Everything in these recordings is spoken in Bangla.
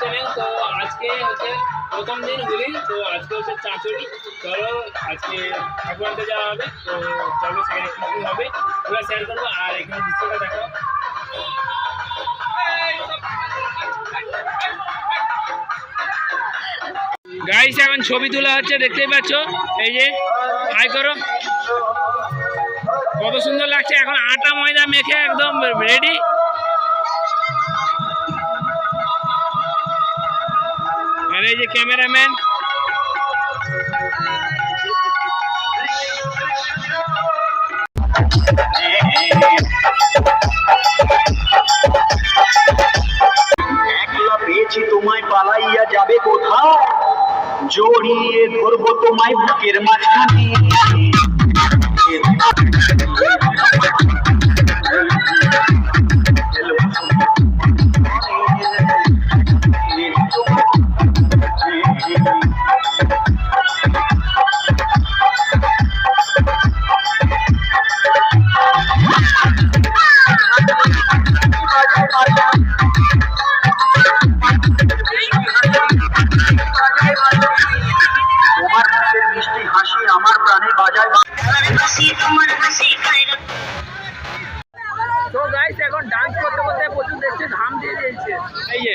চ্যানেল তো আজকে হচ্ছে প্রথম দিন হুলি, তো আজকে হচ্ছে চাঁচড়ি। চলো, আজকে ঠাকুরাতে যাওয়া হবে, তো চলো সেখানে কী কী হবে, ওগুলো শেয়ার করব, আর এখানে দৃশ্যটা দেখো। গাইস এখন ছবি তোলা হচ্ছে, দেখতেই পাচ্ছ? এই যে হাই করো। কত সুন্দর লাগছে, এখন আটা ময়দা মেখে একদম রেডি এই যে ক্যামেরাম্যান। তোমায় পালাইয়া যাবে কোথাও? জড়িয়ে ধরবো তোমায় বুকের মাঝখানে। ডান্স করতে করতে প্রচুর দেখছে ঘাম দিয়ে দিয়েছে। এই যে।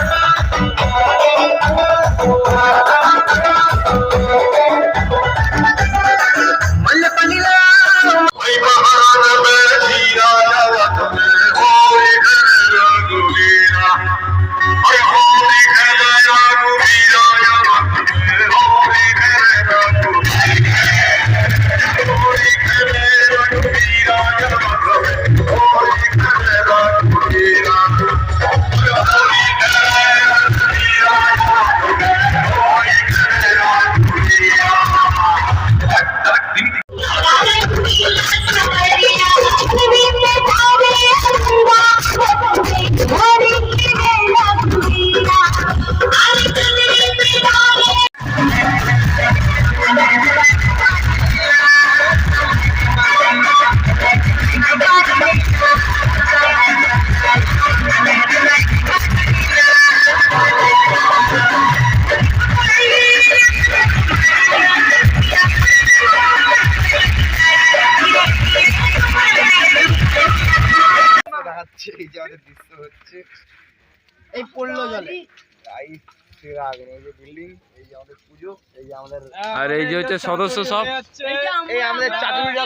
Bye. পড়ল জলে রাইট চিরাগ এই যে বিল্ডিং এই যে আমাদের পুজো এই যে আমাদের আর এই যে হচ্ছে সদস্য সব এই আমাদের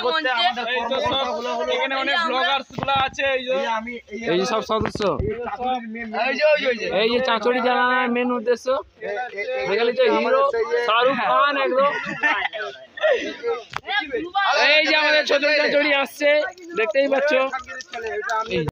করতে আমাদের এই সব কর্মকর্তাগুলো হলো এখানে অনেক ব্লগার্সগুলো আছে এই যে আমি এই এই যে সব সদস্য এই যে ওই যে, এই যে চাঁচড়ি জ্বালানোর মেন উদ্দেশ্য দেখলি তো হিরো শাহরুখ খান একদম এই যে আমাদের ছোট চাঁচড়ি আসছে দেখতেই পাচ্ছ ছেলে, এটা আমি এই